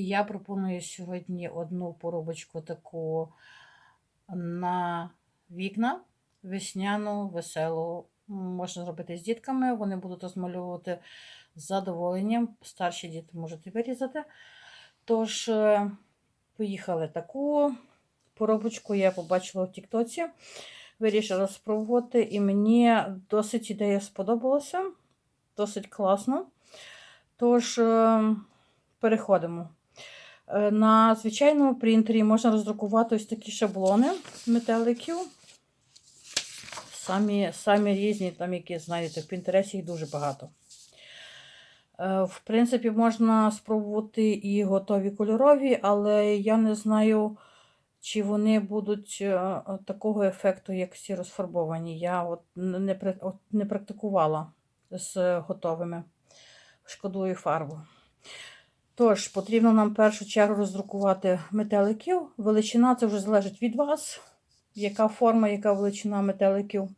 Я пропоную сьогодні одну поробочку таку на вікна, весняну, веселу. Можна зробити з дітками, вони будуть розмальовувати з задоволенням. Старші діти можуть вирізати. Тож, е, поїхали таку поробочку я побачила в Тіктоці. Вирішила спробувати, і мені досить ідея сподобалася. Досить класно. Тож, е, переходимо. Е, На звичайному принтері можна роздрукувати ось такі шаблони метеликів. Самі, самі різні, там, які знаєте, в Пінтересі їх дуже багато. Е, В принципі, можна спробувати і готові кольорові, але я не знаю, чи вони будуть е, такого ефекту, як всі розфарбовані. Я от не, от не практикувала з готовими. Шкодую фарбу. Тож, потрібно нам в першу чергу роздрукувати метеликів. Величина це вже залежить від вас, яка форма, яка величина метеликів.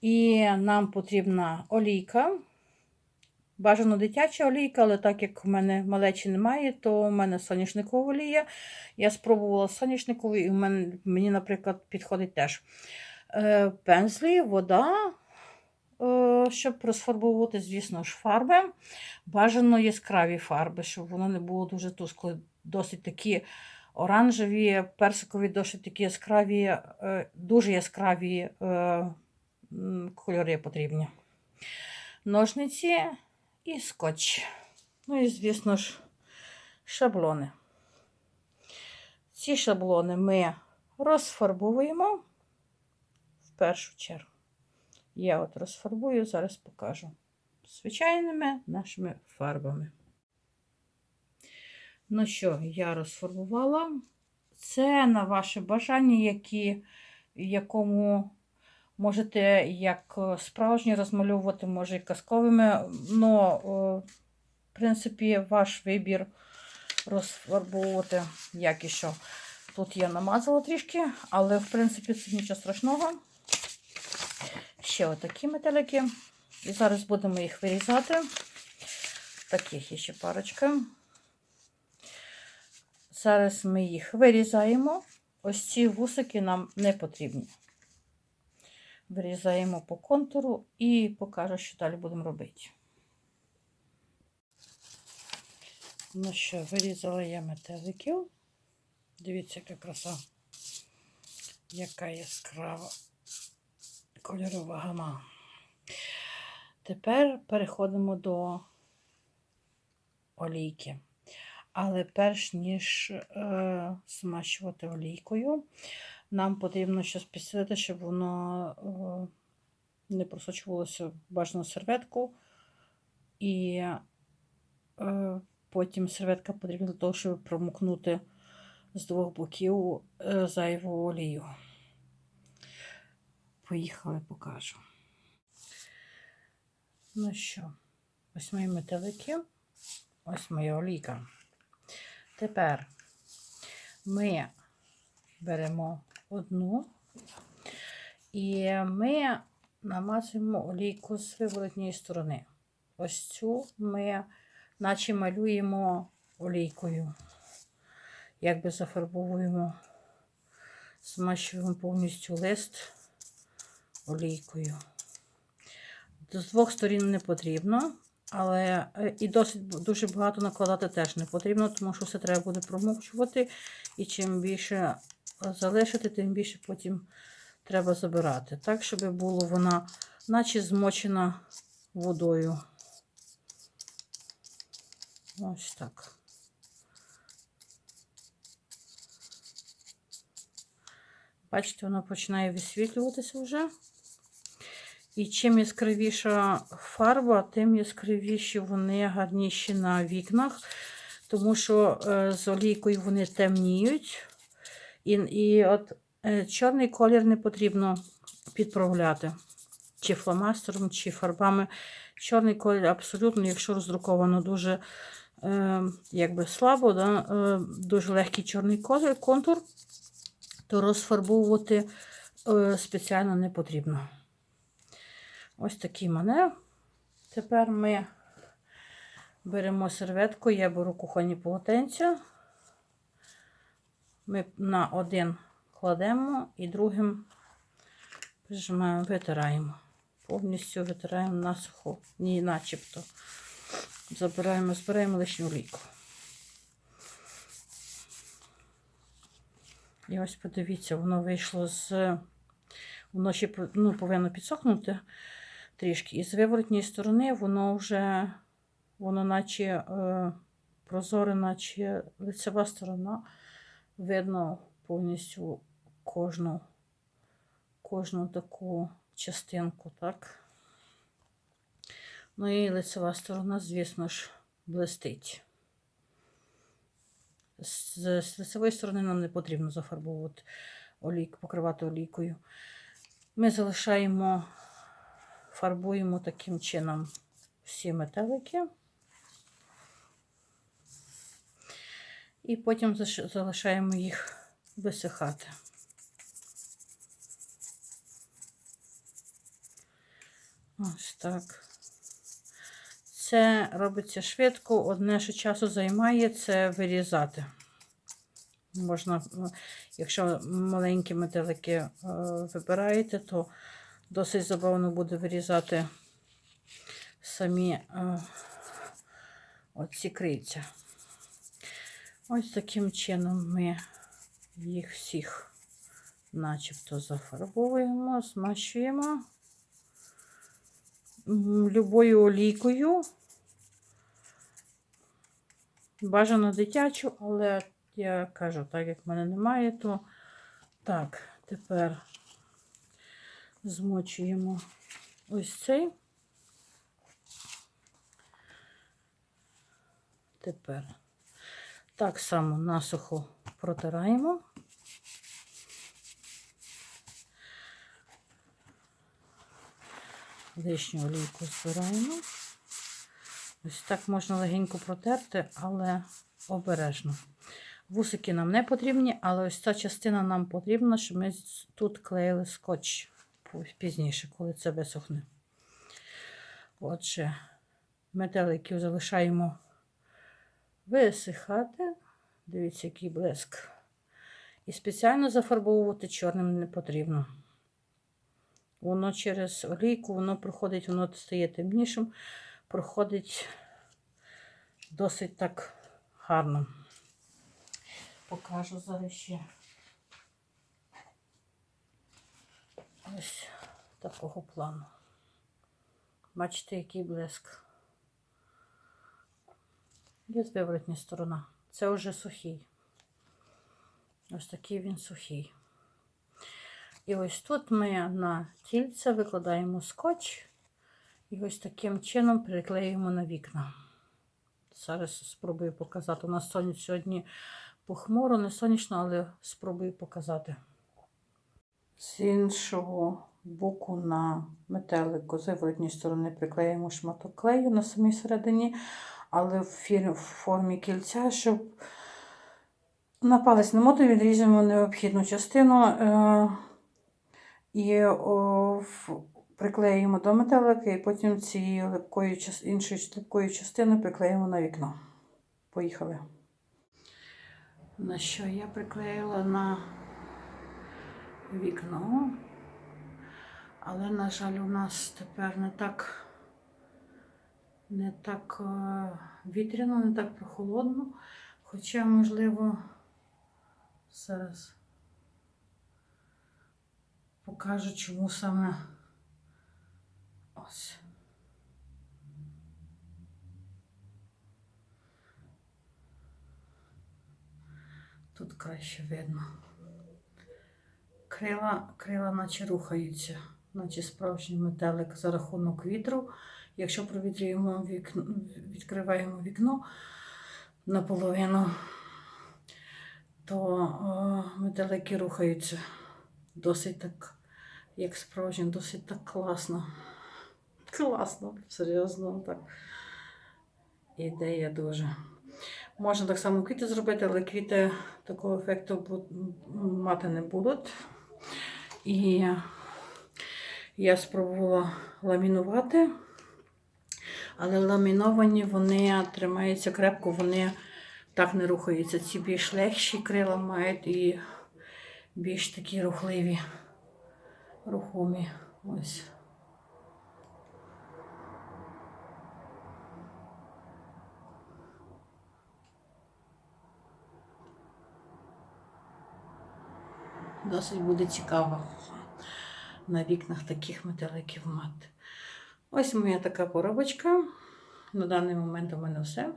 І нам потрібна олійка. Бажано дитяча олійка, але так як в мене малечі немає, то в мене соняшникова олія. Я спробувала соняшникову, і в мене, мені, наприклад, підходить теж. Е, Пензлі, вода, щоб розфарбовувати, звісно ж, фарби. Бажано яскраві фарби, щоб воно не було дуже тускло. Досить такі оранжеві, персикові, досить такі яскраві, е, дуже яскраві е, кольори потрібні. Ножниці і скотч. Ну і, звісно ж, шаблони. Ці шаблони ми розфарбовуємо в першу чергу. Я от розфарбую, зараз покажу звичайними нашими фарбами. Ну що, я розфарбувала. Це на ваше бажання, які, якому можете як е, справжні розмальовувати, може і казковими. Ну, в принципі, ваш вибір розфарбовувати, як і що. Тут я намазала трішки, але в принципі це нічого страшного. Ще отакі метелики. І зараз будемо їх вирізати. Таких є ще парочка. Зараз ми їх вирізаємо. Ось ці вусики нам не потрібні. Вирізаємо по контуру і покажу, що далі будемо робити. Ну що, вирізала я метеликів. Дивіться, яка краса, яка яскрава кольорова гама. Тепер переходимо до олійки. Але перш ніж е, змащувати олійкою, нам потрібно щось підсилити, щоб воно е, не просочувалося в бажану серветку. І е, потім серветка потрібна для того, щоб промокнути з двох боків е, зайву олію. Поїхали, покажу. Ну що, ось мої метелики, ось моя олійка. Тепер ми беремо одну і ми намазуємо олійку з виворотньої сторони. Ось цю ми наче малюємо олійкою. Якби зафарбовуємо, змащуємо повністю лист олійкою. З двох сторін не потрібно, але е, і досить дуже багато накладати теж не потрібно, тому що все треба буде промовчувати. І чим більше залишити, тим більше потім треба забирати. Так, щоб було вона наче змочена водою. Ось так. Бачите, воно починає висвітлюватися вже. І чим яскравіша фарба, тим яскравіші вони гарніші на вікнах, тому що е, з олійкою вони темніють. І, і от е, чорний колір не потрібно підправляти. Чи фломастером, чи фарбами. Чорний колір абсолютно, якщо роздруковано дуже е, якби слабо, да, дуже легкий чорний колір, контур, то розфарбовувати спеціально не потрібно. Ось такий манер. Тепер ми Беремо серветку, я беру кухонні полотенця. Ми на один кладемо і другим прижимаємо, витираємо. Повністю витираємо насухо, ні, начебто. Забираємо, збираємо лишню олійку. І ось подивіться, воно вийшло з. Воно ще ну, повинно підсохнути трішки. І з виворотньої сторони воно вже, воно наче е, прозоре, наче лицева сторона. Видно повністю кожну, кожну таку частинку, так? Ну і лицева сторона, звісно ж, блистить. З, з лицевої сторони нам не потрібно зафарбовувати олійку, покривати олійкою. Ми залишаємо, фарбуємо таким чином всі метелики. І потім залишаємо їх висихати. Ось так. Це робиться швидко. Одне, що часу займає, це вирізати. Можна, якщо маленькі метелики е, вибираєте, то досить забавно буде вирізати самі е, оці крильця. Ось таким чином ми їх всіх начебто зафарбовуємо, змащуємо любою олійкою. Бажано дитячу, але я кажу, так як в мене немає, то так, тепер змочуємо ось цей. Тепер так само насухо протираємо. Лишню олійку збираємо. Ось так можна легенько протерти, але обережно. Вусики нам не потрібні, але ось ця частина нам потрібна, щоб ми тут клеїли скотч пізніше, коли це висохне. Отже, метеликів залишаємо висихати. Дивіться, який блиск. І спеціально зафарбовувати чорним не потрібно. Воно через олійку, воно проходить, воно стає темнішим, проходить досить так гарно. Покажу зараз ще. Ось такого плану. Бачите, який блиск. Є виворотня сторона. Це вже сухий. Ось такий він сухий. І ось тут ми на тільце викладаємо скотч і ось таким чином приклеюємо на вікна. Зараз спробую показати. У нас сьогодні похмуро, не сонячно, але спробую показати. З іншого боку на метелику з виворотній сторони приклеїмо шматок клею на самій середині, але в формі кільця, щоб на палець намотуємо, відрізуємо необхідну частину е, і приклеїмо до метелика, і потім цією липкою, іншою липкою частиною приклеїмо на вікно. Поїхали. На що я приклеїла на вікно. Але, на жаль, у нас тепер не так, не так е, вітряно, не так прохолодно. Хоча, можливо, зараз покажу, чому саме ось. Тут краще видно. Крила, крила наче рухаються, наче справжній метелик за рахунок вітру. Якщо провітрюємо вікно, відкриваємо вікно наполовину, то о, метелики рухаються досить так, як справжньо, досить так класно. Класно, серйозно так. Ідея дуже. Можна так само квіти зробити, але квіти такого ефекту мати не будуть. І я спробувала ламінувати. Але ламіновані вони тримаються крепко, вони так не рухаються. Ці більш легші крила мають і більш такі рухливі, рухомі. Ось. Досить буде цікаво на вікнах таких метеликів мати. Ось моя така коробочка. На даний момент у мене все.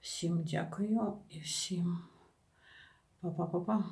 Всім дякую і всім па-па-па-па.